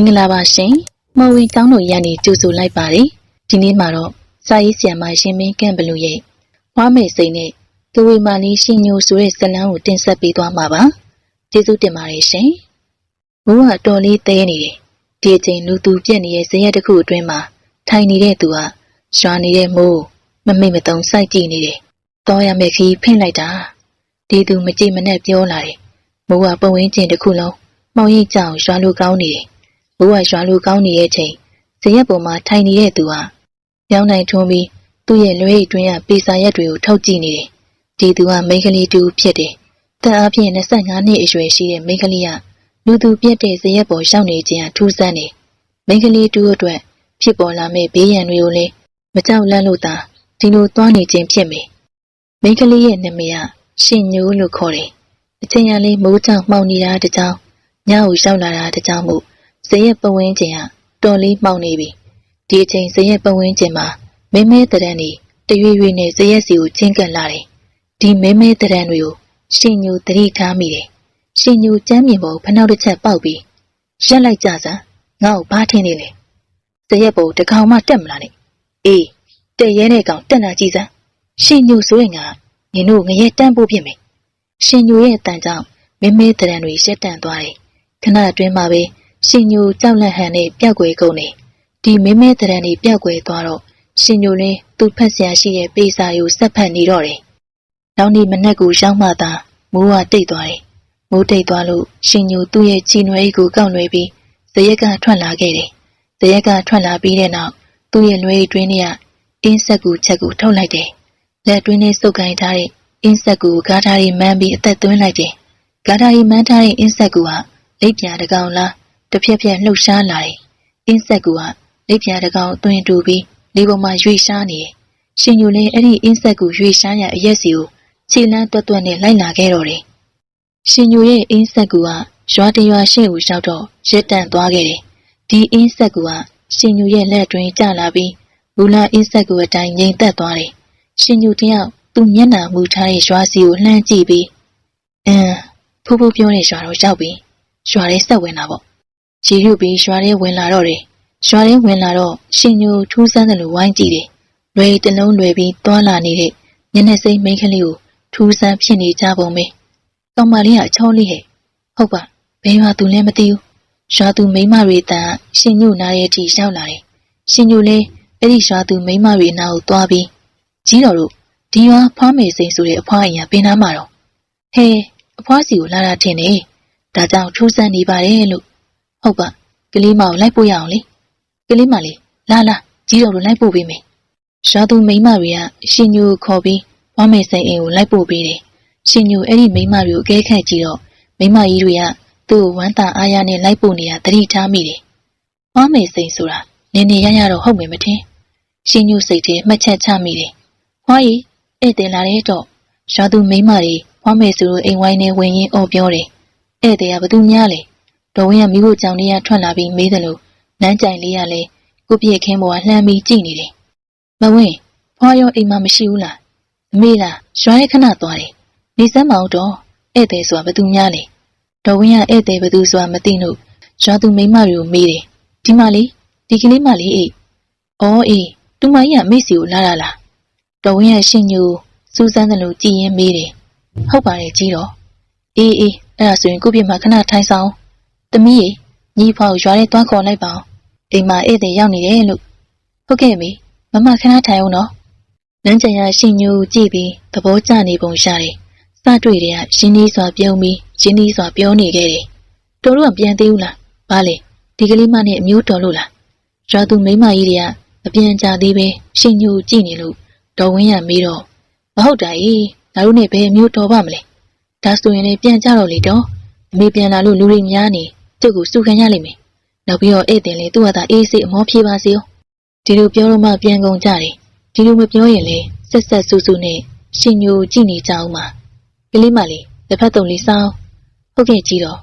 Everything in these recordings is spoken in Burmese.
င်္ဂလာပါရှင်။မော်ဝီကျောင်းတော်ရန်နေကြိုဆိုလိုက်ပါတယ်။ဒီနေ့မှာတော့စာရေးဆရာမရှင်မင်းကန့်ဘလူရဲ့ဝါမေစိန်နဲ့ကဝေမာလီရှင်ညိုဆိုတဲ့ဇာတ်လမ်းကိုတင်ဆက်ပေးသွားမှာပါ။ကျေးဇူးတင်ပါတယ်ရှင်။မိုးကတော်လေးတဲနေတယ်။ဒီအချိန်လူသူပြက်နေတဲ့ဇရက်တစ်ခုအတွင်းမှာထိုင်နေတဲ့သူကရွာနေတဲ့မိုးမမိတ်မတုံစိုက်ကြည့်နေတယ်။တော်ရမယ်ခီးဖိလိုက်တာ။ဒီသူမကြည့်မနဲ့ပြောလာတယ်။မိုးကပဝင်းကျင်တစ်ခုလုံးမောင်ရိပ်ကြောင်ရွာလူကောင်းနေတယ်။ မိုးကရွာလူကောင်းနေတဲ့အချိန်ဇရက်ပေါ်မှာထိုင်နေတဲ့သူကပြောင်းနိုင်ထွန်းပြီးသူ့ရဲ့လွှဲအတွင်းကပေစာရက်တွေကိုထုတ်ကြည့်နေတယ်။ဒီသူကမိန်းကလေးတူဖြစ်တယ်။တန်အားဖြင့်25နှစ်အရွယ်ရှိတဲ့မိန်းကလေးကလူသူပြက်တဲ့ဇရက်ပေါ်ရှောက်နေခြင်းအထူးဆန်းတယ်။မိန်းကလေးတူအတွက်ဖြစ်ပေါ်လာမယ့်ဘေးရန်တွေကိုလည်းမကြောက်လန့်လို့သာဒီလိုသွားနေခြင်းဖြစ်မယ်။မိန်းကလေးရဲ့နာမည်ကရှင်ညိုးလို့ခေါ်တယ်။အချိန်ရလေးမိုးကြောင်မှောင်နေတာတကြောင်ညကိုရှောက်လာတာတကြောင်မို့ ဇရက်ပဝင်းကျင်ကတော်လေးမှောင်နေပြီ။ဒီအချိန်ဇရက်ပဝင်းကျင်မှာမဲမဲတရံနေတရွေ့ရွေ့နဲ့ဇရက်စီကိုချင်းကပ်လာတယ်။ဒီမဲမဲတရံတွေကိုရှင်ညိုတတိထားမိတယ်။ရှင်ညိုကျမ်းမြင်ပေါ်ဖနှောက်တစ်ချက်ပေါက်ပြီးရက်လိုက်ကြစမ်းငါ့ကိုဘာထင်းနေလဲ။ဇရက်ပေါ်တကောင်မှတက်မလာနဲ့။အေးတဲ့ရဲတဲ့ကောင်တက်လာကြည့်စမ်း။ရှင်ညိုဆိုရင်ကနင်တို့ငရဲတန်းဖို့ဖြစ်မယ်။ရှင်ညိုရဲ့အတန်ကြောင့်မဲမဲတရံတွေရှက်တန့်သွားတယ်။ခဏအတွင်းမှာပဲ ရှင်ညိုကြောက်လန့်ဟန်နဲ့ပျောက်ကွယ်ကုန်နေဒီမဲမဲတရံတွေပျောက်ကွယ်သွားတော့ရှင်ညိုလင်းသူ့ဖက်ဆရာရှိတဲ့ပေစာကိုဆက်ဖက်နေတော့တယ်။နောက်နေ့မနက်ကိုရောက်မှသာမိုးကတိတ်သွားတယ်။မိုးတိတ်သွားလို့ရှင်ညိုသူ့ရဲ့ချီနွယ်ကိုကောက်လွှဲပြီးဇရက်ကထွက်လာခဲ့တယ်။ဇရက်ကထွက်လာပြီးတဲ့နောက်သူ့ရဲ့လွှဲအတွင်းထဲကအင်းဆက်ကူချက်ကိုထုတ်လိုက်တယ်။လက်အတွင်းထဲစုပ်ကိုင်းထားတဲ့အင်းဆက်ကူဂါထာရီမှန်းပြီးအသက်သွင်းလိုက်တယ်။ဂါထာရီမှန်းထားတဲ့အင်းဆက်ကူဟာလိပ်ပြာတကောင်လား တစ်ဖြက်ဖြက်လှုပ်ရှားလာတယ်။အင်းဆက်ကူကလိပ်ပြာတကောင်တွင်တူပြီးလေပေါ်မှာရွေ့ရှားနေတယ်။ရှင်ညိုလည်းအဲ့ဒီအင်းဆက်ကူရွေ့ရှားရအရက်စီကိုခြေလန်းတွတ်တွတ်နဲ့လိုက်လာခဲ့တော့တယ်။ရှင်ညိုရဲ့အင်းဆက်ကူကရွာတရွာရှေ့ကိုရောက်တော့ရက်တန့်သွားခဲ့တယ်။ဒီအင်းဆက်ကူကရှင်ညိုရဲ့လက်တွင်ကျလာပြီးမူလာအင်းဆက်ကူအတိုင်းငြိမ်သက်သွားတယ်။ရှင်ညိုတယောက်သူ့မျက်နှာမူထားတဲ့ရွာစီကိုလှမ်းကြည့်ပြီးအင်းဖူးဖူးပြောတဲ့ရွာတော့ရောက်ပြီးရွာထဲဆက်ဝင်တာပေါ့။ ရေရွပြီးရွာထဲဝင်လာတော့တယ်။ရွာထဲဝင်လာတော့ရှင်ညိုထူးဆန်းတယ်လို့ဝိုင်းကြည့်တယ်။လွယ်တလုံးလွယ်ပြီးသွားလာနေတဲ့မျက်နှာစိမ်းမိန်းကလေးကိုထူးဆန်းဖြစ်နေကြပုံပဲ။ကောင်မလေးကအချောလေးဟဲ့။ဟုတ်ပါဘယ်ရွာသူလဲမသိဘူး။ရွာသူမိန်းမတွေတန်ရှင်ညိုနားရဲ့အထိရောက်လာတယ်။ရှင်ညိုလည်းအဲ့ဒီရွာသူမိန်းမတွေနားကိုသွားပြီးကြီးတော်တို့ဒီရွာဖွားမေစိန်ဆိုတဲ့အဖွားအိမ်ကပင်နာမှာတော့ဟဲအဖွားစီကိုလာတာထင်တယ်။ဒါကြောင့်ထူးဆန်းနေပါတယ်လို့ ဟုတ်ပါကလေးမကိုလိုက်ပို့ရအောင်လေကလေးမလေးလာလာကြီးတော်တို့လိုက်ပို့ပေးမယ်ရှာသူမိန်းမတွေကရှင်ညိုကိုခေါ်ပြီးဝမ်းမေစိန်အိမ်ကိုလိုက်ပို့ပေးတယ်ရှင်ညိုအဲ့ဒီမိန်းမတွေကိုအကဲခတ်ကြည့်တော့မိန်းမကြီးတွေကသူ့ကိုဝမ်းသာအားရနဲ့လိုက်ပို့နေတာသတိထားမိတယ်ဝမ်းမေစိန်ဆိုတာနင်းနေရရတော့ဟုတ်မယ်မထင်ရှင်ညိုစိတ်ထဲမှတ်ချက်ချမိတယ်ဟွာကြီးဧည့်သည်လာတဲ့တော့ရှာသူမိန်းမတွေဝမ်းမေစုတို့အိမ်ဝိုင်းနဲ့ဝင်ရင်းအော်ပြောတယ်ဧည့်သည်ကဘသူများလဲ တော်ဝင်းကမိဖို့ကြောင်လေးရထွက်လာပြီးမေးတယ်လို့လမ်းကြိုင်လေးရလဲကိုပြည့်ခင်းပေါ်ကလှမ်းပြီးကြည့်နေတယ်။မဝင်းဖွာရောအိမ်မှာမရှိဘူးလား။အမေလားရွာရဲ့ခဏသွားတယ်။နေစမ်းမအောင်တော့ဧည့်သည်ဆိုတာဘသူများလဲ။တော်ဝင်းကဧည့်သည်ဘသူဆိုတာမသိလို့ရွာသူမိန်းမတွေကိုမေးတယ်။ဒီမလေးဒီကလေးမလေးအေး။အော်အေးသူမကြီးကမိစီကိုလာတာလား။တော်ဝင်းကရှင်ညိုစူးစမ်းတယ်လို့ကြည်ရင်မေးတယ်။ဟုတ်ပါတယ်ကြီးတော့။အေးအေးအဲ့ဒါဆိုရင်ကိုပြမခဏထိုင်ဆောင်။ သမီးရေညီဖောက်ရွာထဲသွားခေါ်လိုက်ပါအောင်။အိမ်မှာဧည့်သည်ရောက်နေတယ်လို့။ဟုတ်ကဲ့မေမမခဏထိုင်အောင်နော်။လမ်းကြရရှင်ညိုကြည့်ပြီးသဘောကျနေပုံရတယ်။စတွေ့တဲ့ကရှင်းကြီးစွာပြုံးပြီးရှင်းကြီးစွာပြောနေခဲ့တယ်။တို့တို့ကပြန်သေးဘူးလား။ဘာလဲဒီကလေးမနဲ့အမျိုးတော်လို့လား။ရွာသူမိမကြီးတွေကမပြန်ကြသေးပဲရှင်ညိုကြည့်နေလို့တော်ဝင်းရမေးတော့မဟုတ်တာကြီးငါတို့နဲ့ဘယ်အမျိုးတော်ပါမလဲ။ဒါဆိုရင်လည်းပြန်ကြတော့လေတော့အမေပြန်လာလို့လူတွေများနေ ကျုပ်ကိုစုခံရလိမ့်မယ်။နောက်ပြီးတော့ဧည့်သည်လည်းသူ့ဟာသာအေးစိတ်အမောပြေပါစေ။ဒီလိုပြောတော့မှပြန်ကုန်ကြတယ်။ဒီလိုမပြောရင်လေဆက်ဆက်ဆူဆူနဲ့ရှင်ညိုကြည့်နေကြအောင်ပါ။ကလေးမလေးလက်ဖက်တုံလေးစောင်းဟုတ်ကဲ့ကြီးတော့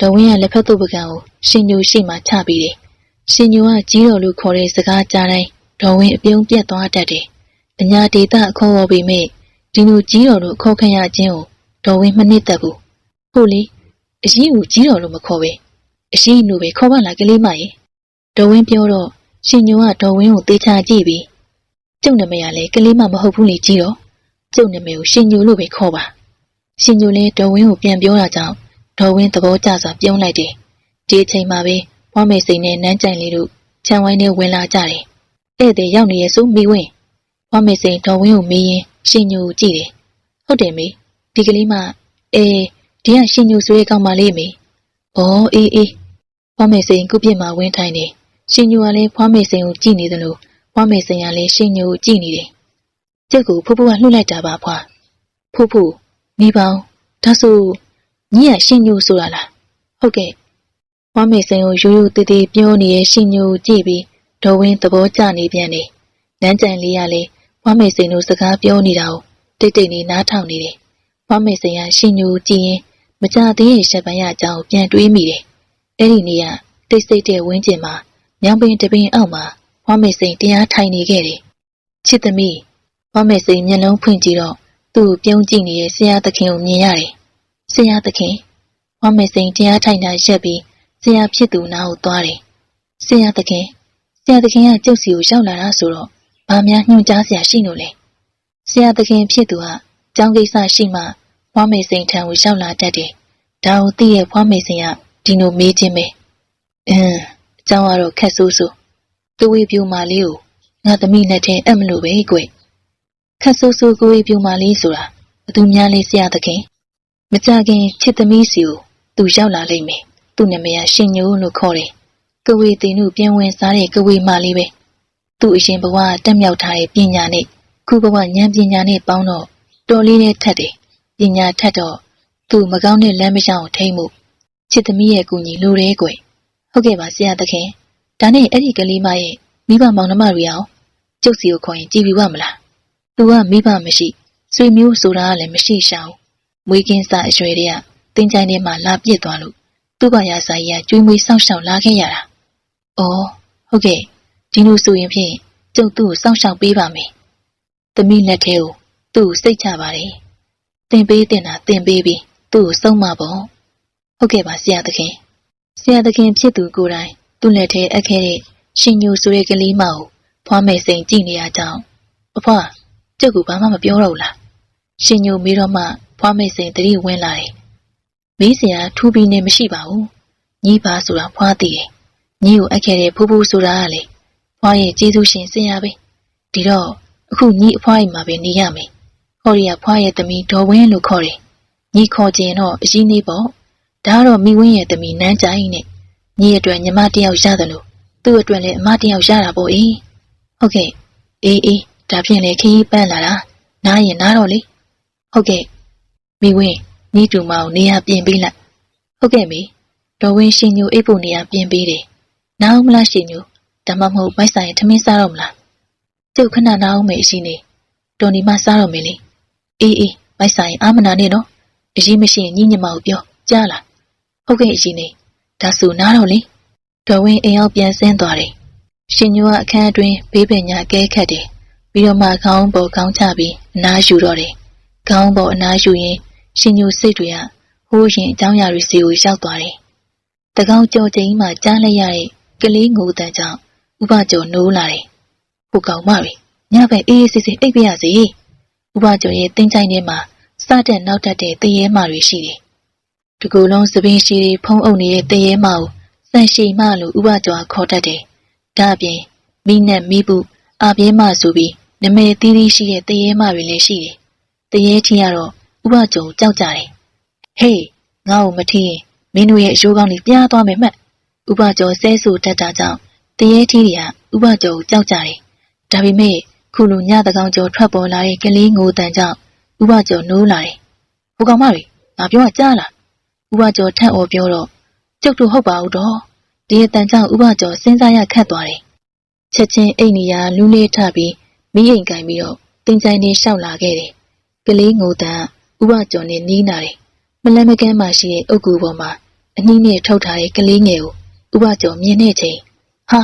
ဒဝင်းကလက်ဖက်တုပ်ပကံကိုရှင်ညိုရှိမှချပြီးတယ်။ရှင်ညိုကကြီးတော်လို့ခေါ်တဲ့စကားကြားတိုင်းဒဝင်းအပြုံးပြတ်သွားတတ်တယ်။အညာဒေတာအခေါ်ဝေါ်ပေမဲ့ဒီလိုကြီးတော်လို့ခေါ်ခံရခြင်းကိုဒဝင်းမနစ်သက်ဘူး။ဟုတ်လေအရင်ကကြီးတော်လို့မခေါ်ပဲ အရှိနုပဲခေါ်ပါလားကလေးမရေဒေါ်ဝင်းပြောတော့ရှင်ညိုကဒေါ်ဝင်းကိုတေချာကြည့်ပြီးကျုပ်နာမည်ကလည်းကလေးမမဟုတ်ဘူးလေကြည့်တော့ကျုပ်နာမည်ကိုရှင်ညိုလို့ပဲခေါ်ပါရှင်ညိုလည်းဒေါ်ဝင်းကိုပြန်ပြောတာကြောင့်ဒေါ်ဝင်းသဘောကျစွာပြုံးလိုက်တယ်ဒီအချိန်မှာပဲဘွားမေစိန်နဲ့နန်းကြိုင်လေးတို့ခြံဝိုင်းထဲဝင်လာကြတယ်ဧည့်သည်ရောက်နေရဲ့ဆိုမိဝင်းဘွားမေစိန်ဒေါ်ဝင်းကိုမေးရင်ရှင်ညိုကိုကြည့်တယ်ဟုတ်တယ်မေဒီကလေးမအေးဒီကရှင်ညိုဆိုရဲကောင်းပါလေမေဩအေးအေး ဘွားမေစိန်ကုပြစ်မှာဝင်းထိုင်နေရှင်ညိုကလည်းဘွားမေစိန်ကိုကြည့်နေသလိုဘွားမေစိန်ကလည်းရှင်ညိုကိုကြည့်နေတယ်ကျက်ကိုဖူးဖူးကလှုပ်လိုက်တာပါဖွာဖူးဖူးမိပေါင်းဒါဆိုညီကရှင်ညိုဆိုတာလားဟုတ်ကဲ့ဘွားမေစိန်ကိုရိုးရိုးတည်တည်ပြောနေတဲ့ရှင်ညိုကိုကြည့်ပြီးဒေါ်ဝင်းသဘောကျနေပြန်တယ်နန်းကြံလေးကလည်းဘွားမေစိန်တို့စကားပြောနေတာကိုတိတ်တိတ်နေနားထောင်နေတယ်ဘွားမေစိန်ကရှင်ညိုကိုကြည့်ရင်မကြသေးရဲ့ရှက်ပန်းရအကြောင်းပြန်တွေးမိတယ် အဲ့ဒီနေ့ကတိတ်ဆိတ်တဲ့ဝင်းကျင်မှာညောင်ပင်တပင်အောက်မှာဘွားမေစိန်တရားထိုင်နေခဲ့တယ်ချစ်သမီးဘွားမေစိန်မျက်လုံးဖွင့်ကြည့်တော့သူ့ကိုပြုံးကြည့်နေတဲ့ဆရာသခင်ကိုမြင်ရတယ်ဆရာသခင်ဘွားမေစိန်တရားထိုင်တာရက်ပြီးဆရာဖြစ်သူနားကိုသွားတယ်ဆရာသခင်ဆရာသခင်ကကျုပ်စီကိုရောက်လာတာဆိုတော့ဘာများညွှန်ကြားစရာရှိလို့လဲဆရာသခင်ဖြစ်သူကကျောင်းကိစ္စရှိမှဘွားမေစိန်ထံကိုရောက်လာတတ်တယ်ဒါကိုသိရဲ့ဘွားမေစိန်က ဒီလိုမေးခြင်းပဲအင်းအကြောင်းကတော့ခက်ဆိုးဆိုးသူဝေပြူမာလေးကိုငါသမီးလက်ထဲအပ်မလို့ပဲကွခက်ဆိုးဆိုးကိုဝေပြူမာလေးဆိုတာဘသူများလေးဆရာသခင်မကြခင်ချစ်သမီးစီကိုသူရောက်လာလိမ့်မယ်သူ့နာမည်ကရှင်ညိုလို့ခေါ်တယ်ကဝေတင်တို့ပြန်ဝင်စားတဲ့ကဝေမလေးပဲသူ့အရင်ဘဝတက်မြောက်ထားတဲ့ပညာနဲ့ခုဘဝဉာဏ်ပညာနဲ့ပေါင်းတော့တော်လေးနဲ့ထက်တယ်ပညာထက်တော့သူမကောင်းတဲ့လမ်းမကြောင်ထိမ့်မှု ချစ်သမီးရဲ့ကူညီလိုတယ်ကွဟုတ်ကဲ့ပါဆရာသခင်ဒါနဲ့အဲ့ဒီကလေးမရဲ့မိဘမောင်နှမတွေအောင်ကျုပ်စီကိုခေါ်ရင်ကြည်ပြီးပါမလားသူကမိဘမရှိဆွေမျိုးဆိုတာကလည်းမရှိရှာဘူးမွေးကင်းစားအရွယ်တည်းကတင်းချိုင်းထဲမှာလာပြစ်သွားလို့သူ့ဘာယာစာကြီးကကျွေးမွေးစောင့်ရှောက်လာခဲ့ရတာ။အော်ဟုတ်ကဲ့ဒီလိုဆိုရင်ဖြင့်ကျုပ်သူ့ကိုစောင့်ရှောက်ပေးပါမယ်။သမီးလက်ထဲကိုသူ့ကိုစိတ်ချပါတယ်။တင်ပေးတင်တာတင်ပေးပြီးသူ့ကိုစုံမပေါ့။ ဟုတ်ကဲ့ပါဆရာသခင်။ဆရာသခင်ဖြစ်သူကိုယ်တိုင်သူ့လက်ထဲအပ်ခဲ့တဲ့ရှင်ညိုဆိုတဲ့ကလေးမကိုဖွားမယ်စိန်ကြည့်နေရကြောင်းအဖွားကျုပ်ကဘာမှမပြောတော့ဘူးလား။ရှင်ညိုမေးတော့မှဖွားမယ်စိန်တတိဝင်လာတယ်။မေးစရာထူးပြီးနေမရှိပါဘူး။ညီပါဆိုတာဖွားသိတယ်။ညီကိုအပ်ခဲ့တဲ့ဖူးဖူးဆိုတာကလေဖွားရဲ့ကျေးဇူးရှင်ဆရာပဲ။ဒီတော့အခုညီအဖွားအိမ်မှာပဲနေရမယ်။ဟောရီကဖွားရဲ့သမီးဒေါ်ဝင်းလို့ခေါ်တယ်။ညီခေါ်ခြင်းတော့အကြီးနေပေါ့။ ဒါကတော့မိဝင်းရဲ့သမီးနန်းကြိုင်နဲ့ညီအတွက်ညီမတယောက်ရတယ်လို့သူ့အတွက်လည်းအမတယောက်ရတာပေါ့အေး။ဟုတ်ကဲ့။အေးအေးဒါဖြင့်လေခရီးပန်းလာတာ။နားရင်နားတော့လေ။ဟုတ်ကဲ့။မိဝင်းညီတူမအောင်နေရပြင်ပေးလိုက်ဟုတ်ကဲ့မေဒေါ်ဝင်းရှင်ညိုအိပ်ဖို့နေရပြင်ပေးတယ်နားအောင်မလားရှင်ညိုဒါမှမဟုတ်မိုက်ဆိုင်ထမင်းစားတော့မလားကျုပ်ခဏနားအောင်မေအရှိနေတော်ဒီမှစားတော့မေလေအေးအေးမိုက်ဆိုင်အာမနာနဲ့နော်အရေးမရှိရင်ညီညမကိုပြောကြားလား ဟုတ်ကဲ့အရှိနေဒါဆိုနားတော့လေဒေါ်ဝင်းအိမ်အောင်ပြန်ဆင်းသွားတယ်ရှင်ညိုကအခန်းအတွင်းဘေးပင်ညာကဲခတ်တယ်ပြီးတော့မှခေါင်းပေါ်ခေါင်းချပြီးအနားယူတော့တယ်ခေါင်းပေါ်အနားယူရင်ရှင်ညိုစိတ်တွေကဟိုးရင်အကြောင်းအရာတွေစီကိုရောက်သွားတယ်။တကောင်ကြော်ချိန်မှကြားလိုက်ရတဲ့ကလေးငိုတန်ကြောင့်ဥပကျော်နိုးလာတယ်။ဟိုကောင်မတွေညဘက်အေးအေးဆေးဆေးအိပ်ပြရစီ။ဥပကျော်ရဲ့တင်းချိုင်းထဲမှာစတဲ့နောက်တက်တဲ့တရေမာတွေရှိတယ်။ ဒီကူလုံးသပင်းရှိတွေဖုံးအုပ်နေတဲ့တရေမာကိုစံရှိမလို့ဥပကျော်ခေါ်တတ်တယ်။ဒါအပြင်မိနဲ့မိဘူးအပြင်းမဆိုပြီးနမဲသီးသီးရှိတဲ့တရေမာတွေလည်းရှိတယ်။တရေချင်းကတော့ဥပကျော်ကြောက်ကြတယ်။ဟေးငါ့ကိုမထီးရင်မင်းတို့ရဲ့အရိုးကောင်းလေးပြားသွားမယ်မှတ်။ဥပကျော်ဆဲဆူတတ်တာကြောင့်တရေထီးတွေကဥပကျော်ကိုကြောက်ကြတယ်။ဒါပေမဲ့ခုလိုညတကောင်ကျော်ထွက်ပေါ်လာတဲ့ကလေးငိုတန်ကြောင့်ဥပကျော်နိုးလာတယ်။ဟိုကောင်မတွေငါပြောတာကြားလား။ ဥပကျော်ထက်အော်ပြောတော့ကျုပ်တို့ဟုတ်ပါဦးတော့။ဒီအတန်ကြောင့်ဥပကျော်စဉ်းစားရခတ်သွားတယ်။ချက်ချင်းအိတ်နေရလူးလေးထပြီးမိအိမ်ကင်ပြီးတော့တင်ကြိုင်နေလျှောက်လာခဲ့တယ်။ကလေးငိုတန်ဥပကျော်နဲ့နီးနာတယ်။မလန်းမကန်းမှရှိတဲ့အုတ်ကူပေါ်မှာအနှီးနဲ့ထုတ်ထားတဲ့ကလေးငယ်ကိုဥပကျော်မြင်တဲ့ချိန်ဟာ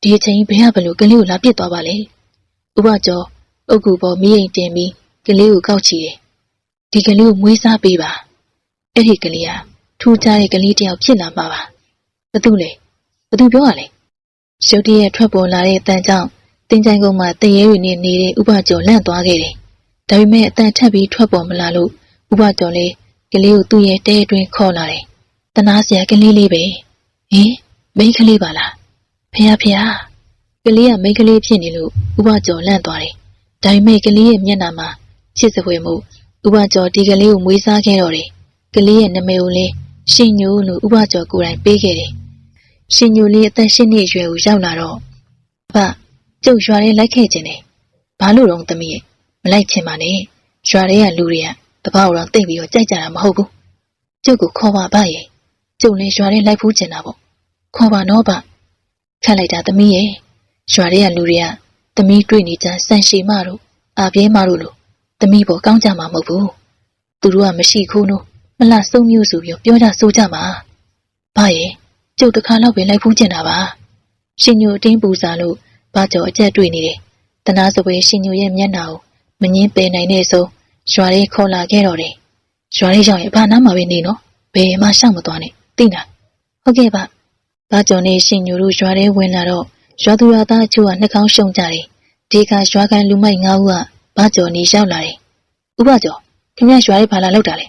ဒီအချိန်ဘယ်ကဘလို့ကလေးကိုလာပစ်သွားပါလဲ။ဥပကျော်အုတ်ကူပေါ်မိအိမ်တင်ပြီးကလေးကိုကောက်ချီတယ်။ဒီကလေးကိုမွေးစားပေးပါ။ အဲ့ဒီကလေးကထူးခြားတဲ့ကလေးတစ်ယောက်ဖြစ်လာမှာပါဘသူလဲဘသူပြောရလဲရုတ်တရက်ထွက်ပေါ်လာတဲ့အတန်ကြောင့်တင်ကြိုင်ကုန်းမှာတရေတွေနဲ့နေတဲ့ဥပကျော်လန့်သွားခဲ့တယ်ဒါပေမဲ့အတန်ထပ်ပြီးထွက်ပေါ်မလာလို့ဥပကျော်လေးကလေးကိုသူ့ရဲ့တဲအတွင်းခေါ်လာတယ်တနာစရာကလေးလေးပဲဟင်မိန်းကလေးပါလားဖះဖះကလေးကမိန်းကလေးဖြစ်နေလို့ဥပကျော်လန့်သွားတယ်ဒါပေမဲ့ကလေးရဲ့မျက်နှာမှာချစ်စပွဲမှုဥပကျော်ဒီကလေးကိုမွေးစားခဲ့တော့တယ် ကလေးရဲ့နာမည်ကိုလည်းရှင်ညိုလို့ဥပကျော်ကိုယ်တိုင်ပေးခဲ့တယ်ရှင်ညိုလေးအသက်၈နှစ်အရွယ်ကိုရောက်လာတော့အဖကျုပ်ရွာထဲလိုက်ခဲ့ခြင်းတယ်ဘာလို့တော့သမီးရဲ့မလိုက်ချင်ပါနဲ့ရွာထဲကလူတွေကတပောက်တော့တိတ်ပြီးတော့ကြိုက်ကြတာမဟုတ်ဘူးကျုပ်ကိုခေါ်ပါဗရဲ့ကျုပ်လည်းရွာထဲလိုက်ဖူးချင်တာပေါ့ခေါ်ပါတော့ဗခတ်လိုက်တာသမီးရဲ့ရွာထဲကလူတွေကသမီးတွေ့နေကြဆန်ရှည်မတို့အာပြဲမတို့လို့သမီးပေါ်ကောင်းကြမှာမဟုတ်ဘူးသူတို့ကမရှိခိုးနိုး မလှဆုံးမျိုးဆိုပြီးပြောကြဆိုကြမှာဗရဲ့ကျုပ်တစ်ခါတော့ပဲလိုက်ဖူးချင်တာပါရှင်ညိုအတင်းပူစာလို့ဘာကြော်အကျက်တွေ့နေတယ်တနာစပွဲရှင်ညိုရဲ့မျက်နှာကိုမငင်းပယ်နိုင်တဲ့ဆုံးရွာလေးခေါ်လာခဲ့တော့တယ်ရွာလေးရောက်ရင်ဘာနားမှာပဲနေနော်ဘယ်မှရှောက်မသွားနဲ့သိလားဟုတ်ကဲ့ပါဘာကြော်နေရှင်ညိုတို့ရွာထဲဝင်လာတော့ရွာသူရွာသားအချို့ကနှာခေါင်းရှုံကြတယ်ဒီကရွာကန်လူမိုက်ငါးဦးကဘာကြော်နေရောက်လာတယ်ဥပကျော်ခင်ဗျရွာလေးဘာလာလောက်တာလဲ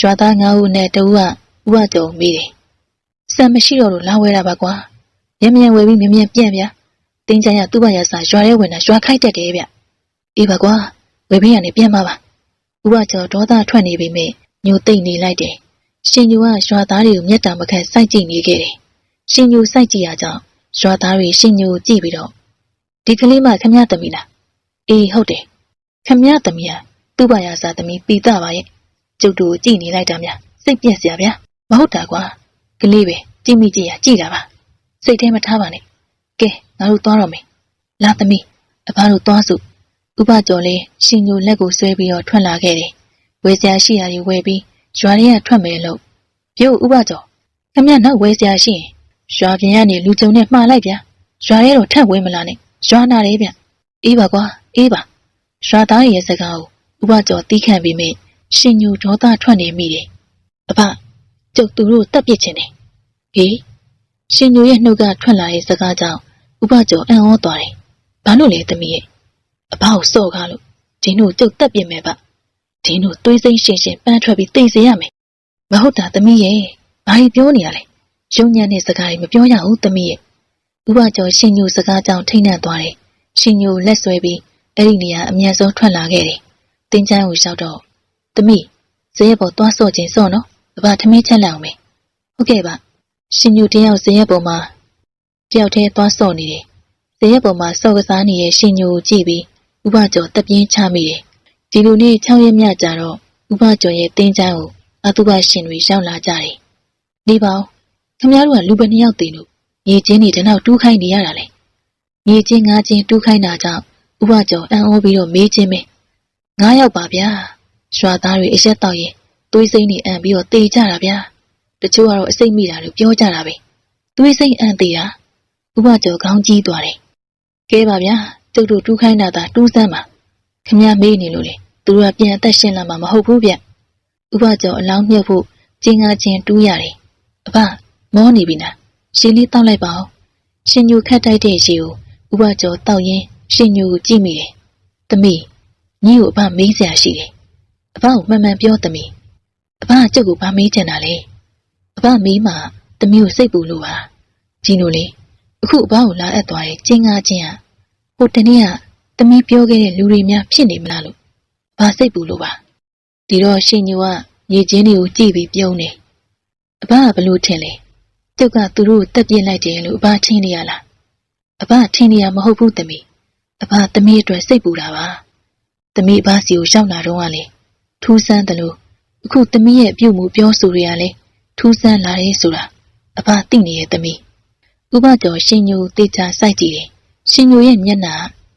ရွာသားငါးဦးနဲ့တဦးကဥပကျော်မေးတယ်စံမရှိတော့လို့လာဝဲတာပါကွာမြင်မြန်ဝဲပြီးမြင်မြန်ပြန်ဗျာတင်းချင်ရသူ့ဘာရစာရွာထဲဝင်တာရွာခိုက်တက်တယ်ဗျအေးပါကွာဝယ်ပေးရနေပြန်ပါပါဥပကျော်ဒေါသထွက်နေပြီမဲ့ညိုသိမ့်နေလိုက်တယ်ရှင်ညိုကရွာသားတွေကိုမျက်တာမခတ်စိုက်ကြည့်နေခဲ့တယ်ရှင်ညိုစိုက်ကြည့်ရကြောင်းရွာသားတွေရှင်ညိုကြည့်ပြီးတော့ဒီကလေးမခမရသမီးလားအေးဟုတ်တယ်ခမရသမီးကသူ့ဘာရစာသမီးပီတာပါရဲ့ ကျုပ်တို့ကြည့်နေလိုက်တာများစိတ်ပြက်စရာဗျာမဟုတ်တာကွာကလေးပဲကြည့်မိကြည့်ရကြည့်တာပါစိတ်ထဲမထားပါနဲ့ကဲငါတို့သွားတော့မယ်လာသမီးအဘတို့သွားစို့ဥပကျော်လေးရှင်ညိုလက်ကိုဆွဲပြီးတော့ထွက်လာခဲ့တယ်။ဝယ်စရာရှိရာတွေဝယ်ပြီးရွာထဲကထွက်မယ်လို့ပြုတ်ဥပကျော်ခမရနောက်ဝယ်စရာရှိရင်ရွာပြင်ကနေလူကြုံနဲ့မှားလိုက်ဗျာ။ရွာထဲတော့ထပ်ဝဲမလာနဲ့ရွာနာတယ်ဗျ။အေးပါကွာအေးပါရွာသားရဲ့စကားကိုဥပကျော်တီးခန့်ပြီးမိ ရှင်ညိုဒေါသထွက်နေမိတယ်။အဖကျုပ်သူတို့တက်ပစ်ခြင်းတယ်။ဟေးရှင်ညိုရဲ့နှုတ်ကထွက်လာတဲ့စကားကြောင့်ဥပကျော်အံ့ဩသွားတယ်။ဘာလို့လဲသမီးရဲ့အဘကိုစော့ကားလို့ဒင်းတို့ကျုပ်တက်ပြစ်မယ်ဗျဒင်းတို့သွေးစိမ့်ရှင်ရှင်ပန်းထွက်ပြီးတိတ်စေရမယ်မဟုတ်တာသမီးရဲ့ဘာကြီးပြောနေရလဲရုံညံတဲ့စကားတွေမပြောရဘူးသမီးရဲ့ဥပကျော်ရှင်ညိုစကားကြောင့်ထိတ်နှံ့သွားတယ်ရှင်ညိုလက်ဆွဲပြီးအဲ့ဒီနေရာအမြန်ဆုံးထွက်လာခဲ့တယ်တင်းချမ်းကိုရောက်တော့ သမီးဇရက်ပေါ်သွားဆော့ခြင်းဆော့နော်အဘထမင်းချက်လောက်မယ်ဟုတ်ကဲ့ပါရှင်ညိုတယောက်ဇရက်ပေါ်မှာတယောက်တည်းသွားဆော့နေတယ်ဇရက်ပေါ်မှာဆော့ကစားနေတဲ့ရှင်ညိုကိုကြည့်ပြီးဥပကျော်တက်ပြင်းချမိတယ်။ဒီလိုနေ့6ရက်မြကြတော့ဥပကျော်ရဲ့တင်းချမ်းကိုအတုပရှင်တွေရောက်လာကြတယ်။ဒီပေါင်းခမရတို့ကလူပဲနှစ်ယောက်တည်လို့ညီချင်းတွေတနောက်တူးခိုင်းနေရတာလေ။ညီချင်းငါးချင်းတူးခိုင်းတာကြောင့်ဥပကျော်အံ့ဩပြီးတော့မေးချင်းပဲ။ငါးယောက်ပါဗျာ။ ရွာသားတွေအရက်တောက်ရင်သွေးစိမ့်နေအံ့ပြီးတော့တေကြတာဗျာ။တချို့ကတော့အစိတ်မိတာလို့ပြောကြတာပဲ။သွေးစိမ့်အံ့သေးတာဥပကျော်ခေါင်းကြီးသွားတယ်။ကဲပါဗျာကျုပ်တို့တူးခိုင်းတာသာတူးစမ်းပါခမမေးနေလို့လေသူတို့ကပြန်အသက်ရှင်လာမှာမဟုတ်ဘူးဗျဥပကျော်အလောင်းမြုပ်ဖို့ကျင်းကားချင်းတူးရတယ်အဖမောနေပြီလားရှင်းလေးတောက်လိုက်ပါဦးရှင်ညူခတ်တိုက်တဲ့ရေကိုဥပကျော်တောက်ရင်းရှင်ညူကိုကြည့်မိတယ်သမီးညီကိုအဖမေးစရာရှိတယ် အဖကိုမှန်မှန်ပြောသမီးအဖကျုပ်ကိုဘာမေးချင်တာလဲအဖမေးမှသမီးကိုစိတ်ပူလို့ပါဂျင်းတို့လေအခုအဖကိုလာအပ်သွားတဲ့ကျင်းကားချင်းကဟိုတနေ့ကသမီးပြောခဲ့တဲ့လူတွေများဖြစ်နေမလားလို့ဘာစိတ်ပူလို့ပါဒီတော့ရှင်ညိုကရေချင်းတွေကိုကြည့်ပြီးပြုံးနေအဘကဘလို့ထင်လဲကျုပ်ကသူတို့တက်ပြစ်လိုက်တယ်လို့အဘထင်နေရလားအဘထင်နေရမဟုတ်ဘူးသမီးအဘသမီးအတွက်စိတ်ပူတာပါသမီးအဘစီကိုရောက်လာတော့ကလေ ထူးဆန်းတယ်လို့အခုသမီးရဲ့ပြုမှုပြောဆိုရရလဲထူးဆန်းလာတယ်ဆိုတာအဘသိနေရဲ့သမီးဥပကျော်ရှင်ညိုတေချာစိုက်ကြည့်တယ်ရှင်ညိုရဲ့မျက်နှာ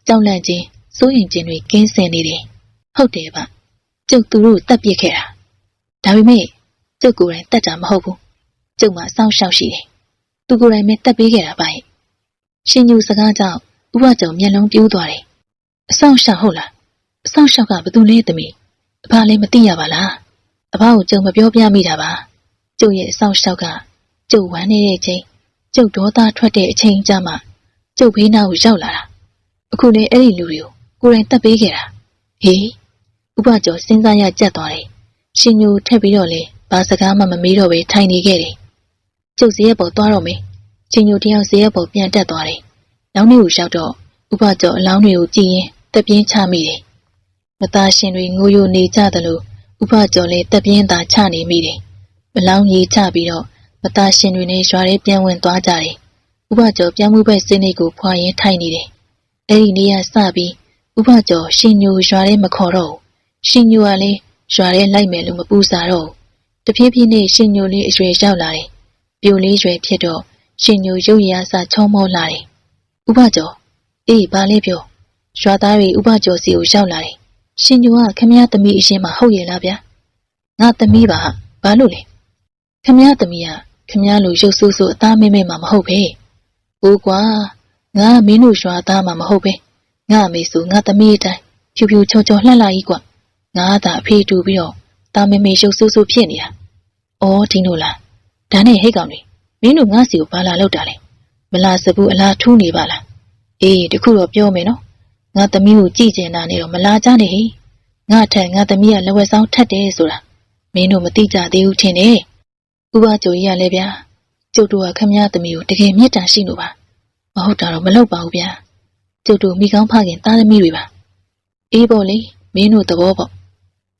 ကြောက်လန့်ခြင်းစိုးရင်ခြင်းတွေကင်းစင်နေတယ်။ဟုတ်တယ်ဗျ။ကျုပ်သူတို့တက်ပစ်ခဲ့တာ။ဒါပေမဲ့ကျုပ်ကိုယ်တိုင်တက်တာမဟုတ်ဘူး။ကျုပ်မှစောင့်ရှောက်ရှိတယ်။သူကိုယ်တိုင်ပဲတက်ပေးခဲ့တာပါရဲ့။ရှင်ညိုစကားကြောင့်ဥပကျော်မျက်လုံးပြိုးသွားတယ်။အဆောင်ရှောက်ဟုတ်လား။အဆောင်ရှောက်ကဘသူလဲသမီး။ အဖလည်းမသိရပါလား။အဖကိုကျုံမပြောပြမိတာပါ။ကျုပ်ရဲ့အဆောင်ရှောက်ကကျုပ်ဝမ်းနေတဲ့ချိန်ကျုပ်ဒေါသထွက်တဲ့အချိန်ကြမှာကျုပ်ဘေးနားကိုရောက်လာတာအခုလေအဲ့ဒီလူတွေကိုကိုယ်တိုင်တတ်ပေးခဲ့တာဟေးဥပကျော်စဉ်းစားရကြက်သွားတယ်ရှင်ညိုထက်ပြီးတော့လေဘာစကားမှမမေးတော့ပဲထိုင်နေခဲ့တယ်ကျုပ်စရဲပေါ်သွားတော့မယ်ရှင်ညိုတယောက်စရဲပေါ်ပြန်တက်သွားတယ်နောက်နေ့ကိုရောက်တော့ဥပကျော်အလောင်းတွေကိုကြည့်ရင်တက်ပြင်းချမိတယ် မသားရှင်တွေငိုယိုနေကြသလိုဥပကျော်လည်းတက်ပြင်းသာချနေမိတယ်မလောင်းကြီးချပြီးတော့မသားရှင်တွေနဲ့ရွာထဲပြန်ဝင်သွားကြတယ်ဥပကျော်ပြန်မှုပဲစင်းလေးကိုဖွာရင်းထိုင်နေတယ်အဲ့ဒီနေ့ကစပြီးဥပကျော်ရှင်ညိုရွာထဲမခေါ်တော့ဘူးရှင်ညိုကလည်းရွာထဲလိုက်မယ်လို့မပူစာတော့ဘူးတဖြည်းဖြည်းနဲ့ရှင်ညိုလေးအရွယ်ရောက်လာတယ်ပြိုလေးရွယ်ဖြစ်တော့ရှင်ညိုရုပ်ရည်အစားချုံမောလာတယ်ဥပကျော်အေးဘာလဲပြောရွာသားတွေဥပကျော်စီကိုရောက်လာတယ် ရှင်ညိုကခမရသမီးအရှင်မဟုတ်ရဲ့လားဗျာငါသမီးပါဘာလို့လဲခမရသမီးကခမရလိုရုပ်ဆိုးဆိုးအသားမဲမဲမှမဟုတ်ပဲ။အိုးကွာငါမင်းတို့ရွာသားမှမဟုတ်ပဲ။ငါအမေဆိုငါသမီးအတိုင်းဖြူဖြူချောချောလှလှကြီးကွာ။ငါသာအဖေတူပြီးတော့တာမဲမဲရုပ်ဆိုးဆိုးဖြစ်နေတာ။အော်ဒီလိုလား။ဒါနဲ့ဟိတ်ကောင်တွေမင်းတို့ငါစီကိုဘာလာလောက်တာလဲ။မလာစဘူးအလားထူးနေပါလား။အေးတခုတော့ပြောမယ်နော်။ ငါသမီးကိုကြည့်ကျင်တာနဲ့တော့မလာကြနဲ့ဟိ။ငါထက်ငါသမီးကလက်ဝဲဆောင်ထက်တယ်ဆိုတာမင်းတို့မသိကြသေးဘူးထင်တယ်။ဥပကျော်ကြီးကလည်းဗျာကျုပ်တို့ကခမည်းသမီးကိုတကယ်မေတ္တာရှိလို့ပါမဟုတ်တာတော့မလုပ်ပါဘူးဗျာကျုပ်တို့မိကောင်းဖခင်သားသမီးတွေပါအေးပေါ့လေမင်းတို့သဘောပေါ့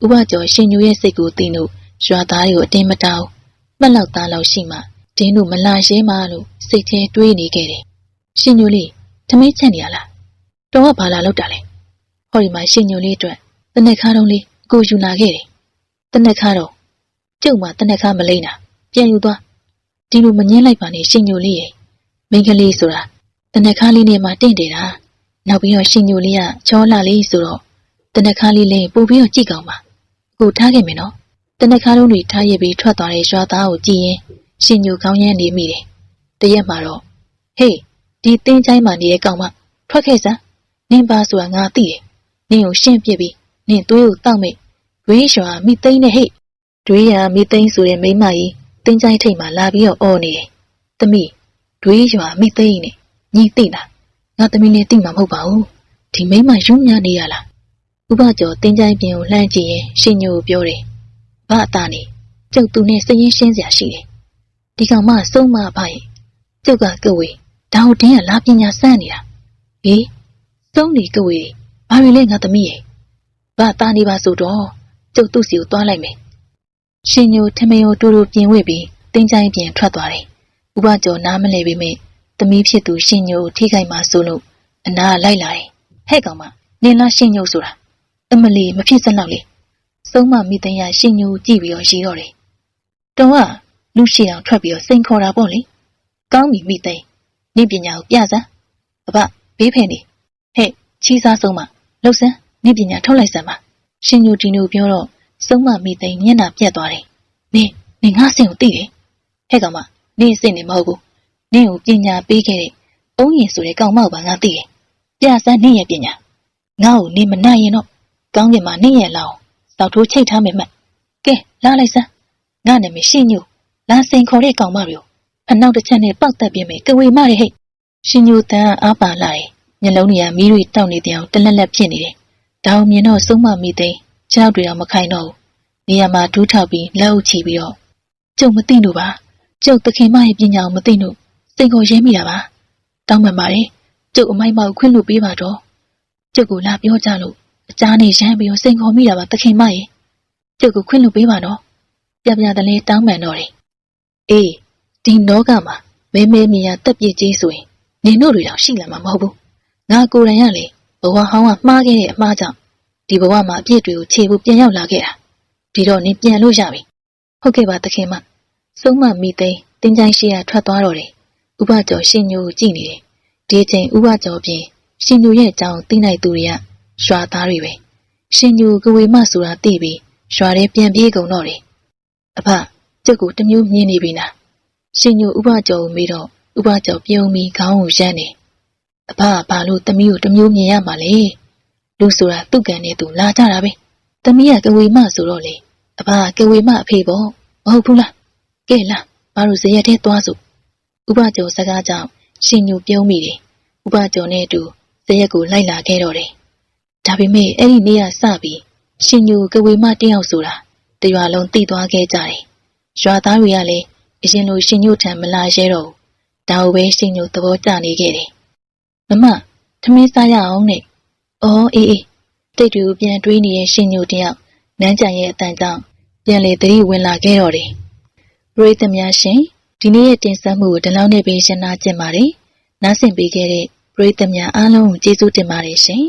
ဥပကျော်ရှင်ညိုရဲ့စိတ်ကိုသိလို့ရွာသားတွေကိုအတင်းမတောင်းမှတ်လောက်သားလောက်ရှိမှဒင်းတို့မလာရဲမှလို့စိတ်ထဲတွေးနေခဲ့တယ်ရှင်ညိုလေးသမီးချက်နေရလား တော်ကဘာလာလောက်တာလဲဟောဒီမှာရှင်ညိုလေးအတွက်တနက်ခါတုံးလေးကိုယူလာခဲ့တယ်တနက်ခါတော့ကျုပ်မှတနက်ခါမလိမ့်တာပြန်ယူသွားဒီလိုမငင်းလိုက်ပါနဲ့ရှင်ညိုလေးရဲ့မိန်းကလေးဆိုတာတနက်ခါလေးနဲ့မှတင့်တယ်တာနောက်ပြီးတော့ရှင်ညိုလေးကချောလာလေးဆိုတော့တနက်ခါလေးလေးပို့ပြီးတော့ကြည့်ကောင်းပါအခုထားခဲ့မယ်နော်တနက်ခါလုံးတွေထားရပြီးထွက်သွားတဲ့ရွာသားကိုကြည့်ရင်ရှင်ညိုကောင်းရမ်းနေမိတယ်တရက်မှာတော့ဟေးဒီတင်းချိုင်းမှာနေတဲ့ကောင်မထွက်ခဲ့စမ်း နင်းပါဆိုတာငါသိတယ်နင်းကိုရှင်းပြပြီးနင်းသွေးကိုတောက်မိတ်ဒွေးရွာမိသိန်းနဲ့ဟဲ့ဒွေးရမိသိန်းဆိုတဲ့မိန်းမကြီးတင်းချိုင်းထိတ်မှာလာပြီးတော့အော်နေတယ်။သမီးဒွေးရွာမိသိန်းနဲ့ညီသိလား။ငါသမီးနဲ့သိမှာမဟုတ်ပါဘူး။ဒီမိမရုံးများနေရလား။ဥပကျော်တင်းချိုင်းပြင်ကိုလှမ်းကြည့်ရင်ရှင်ညိုကိုပြောတယ်။ဘာအတားနေကျုပ်သူနဲ့စရင်ရှင်းစရာရှိတယ်။ဒီကောင်မဆုံးမပါရဲ့။ကျုပ်ကကဝေဒါဟုတ်တင်းကလာပညာစမ်းနေတာ။ဟေး သုံးနေကဝေဘာတွေလဲငါသမီးရဲ့။ဘာတားနေပါဆိုတော့ကျုပ်သူ့စီကိုသွားလိုက်မယ်။ရှင်ညိုထမင်းကိုတူတူပြင်ဝစ်ပြီးတင်းချိုင်းပြင်ထွက်သွားတယ်။ဥပကျော်နားမလဲပေမဲ့သမီးဖြစ်သူရှင်ညိုကိုထိခိုက်မှဆိုလို့အနာကလိုက်လာတယ်။ဟဲ့ကောင်မနင်လားရှင်ညိုဆိုတာအမလီမဖြစ်စလောက်လေ။ဆုံးမမိသိန်းရရှင်ညိုကြည့်ပြီးတော့ရီတော့တယ်။တုံကလူရှိအောင်ထွက်ပြီးတော့စိန်ခေါ်တာပေါ့လေ။ကောင်းပြီမိသိန်းနင့်ပညာကိုပြစမ်း။အဘဘေးဖင်နေဟဲ့ ချီးစားဆုံးမလှုပ်စမ်းနင့်ပညာထုတ်လိုက်စမ်းပါ။ရှင်ညိုဒီနိုပြောတော့ဆုံးမမိသိန်းမျက်နှာပြက်သွားတယ်။နင်နင်ငါစင်ကိုသိတယ်။ဟဲ့ကောင်မနင်စင်နေမဟုတ်ဘူး။နင်ကိုပညာပေးခဲ့တဲ့အုံးရင်ဆိုတဲ့ကောင်မကိုပါငါသိတယ်။ပြစမ်းနင့်ရဲ့ပညာ။ငါ့ကိုနင်မနိုင်ရင်တော့ကောင်းကင်မှာနင့်ရဲ့လောင်းတောက်ထိုးချိတ်ထားမယ်မှတ်။ကဲလာလိုက်စမ်း။ငါနာမည်ရှင်းညိုလာစင်ခေါ်တဲ့ကောင်မမျိုးဖနောက်တစ်ချက်နဲ့ပောက်တက်ပြင်းမယ်ကဝေမတဲ့ဟဲ့။ရှင်ညိုတန်းအားပါလာတယ်။ မျက်လုံးတွေကမီးတွေတောက်နေတဲ့အတလက်လက်ဖြစ်နေတယ်။ဒါအောင်မြင်တော့ဆုံးမမိသိန်းခြေောက်တွေတော့မခိုင်တော့ဘူး။နေရာမှာဒူးထောက်ပြီးလက်အုပ်ချပြီးတော့ကျုပ်မသိလို့ပါ။ကျုပ်သခင်မရဲ့ပညာကိုမသိလို့စိတ်ကိုရဲမိတာပါ။တောင်းပန်ပါတယ်။ကျုပ်အမိုက်မောက်ခွင့်လို့ပေးပါတော့။ကျုပ်ကိုလာပြောကြလို့အချားနေရမ်းပြီးတော့စိန်ခေါ်မိတာပါသခင်မရဲ့။ကျုပ်ကိုခွင့်လို့ပေးပါတော့။ပြပြတလဲတောင်းပန်တော့တယ်။အေးဒီနောကမှာမဲမဲမြင်ရတက်ပြည့်ကြီးဆိုရင်နင်တို့တွေတော့ရှိလာမှာမဟုတ်ဘူး။ ငါကိုယ်တိုင်ကလေဘဝဟောင်းကမှားခဲ့တဲ့အမှားကြောင့်ဒီဘဝမှာအပြည့်တွေကိုခြေဖို့ပြန်ရောက်လာခဲ့တာဒီတော့နင်ပြန်လို့ရပြီဟုတ်ကဲ့ပါသခင်မဆုံးမမိသိန်းတင်းချိုင်းရှိရထွက်သွားတော့တယ်ဥပကျော်ရှင်ညိုကိုကြည့်နေတယ်ဒီချိန်ဥပကျော်ပြင်ရှင်ညိုရဲ့အကြောင်းသိနိုင်သူတွေကရွာသားတွေပဲရှင်ညိုကဝေမဆိုတာသိပြီးရွာထဲပြန်ပြေးကုန်တော့တယ်အဖကျုပ်ကိုတမျိုးမြင်နေပြီလားရှင်ညိုဥပကျော်ကိုမေးတော့ဥပကျော်ပြုံးပြီးခေါင်းကိုရမ်းနေ အဖကဘာလို့တမီးကိုတမျိုးမြင်ရမှာလဲလူဆိုတာသူ့ကံနဲ့သူလာကြတာပဲ။သမီးကကဝေမဆိုတော့လေအဘကကဝေမအဖေပေါ့မဟုတ်ဘူးလား။ကဲလားဘာလို့ဇရက်ထဲသွားစို့ဥပကျော်စကားကြောင့်ရှင်ညူပြုံးမိတယ်ဥပကျော်နဲ့အတူဇရက်ကိုလိုက်လာခဲ့တော့တယ်ဒါပေမဲ့အဲ့ဒီနေ့ကစပြီးရှင်ညူကဝေမတယောက်ဆိုတာတရွာလုံးသိသွားခဲ့ကြတယ်ရွာသားတွေကလည်းအရင်လိုရှင်ညူထံမလာရဲတော့ဘူးဒါကိုပဲရှင်ညူသဘောကျနေခဲ့တယ် မမထမင်းစားရအောင်နဲ့အော်အေးအေးတိတ်တူပြန်တွေးနေတဲ့ရှင်ညူတယောက်နန်းကြံရဲ့အတန်ကြောင့်ပြန်လေသတိဝင်လာခဲ့တော့တယ်ပရိသတ်များရှင်ဒီနေ့ရဲ့တင်ဆက်မှုကိုဒီလောက်နဲ့ပဲရှင်းနာကျင်ပါတယ်နားဆင်ပေးခဲ့တဲ့ပရိသတ်များအားလုံးကိုကျေးဇူးတင်ပါတယ်ရှင်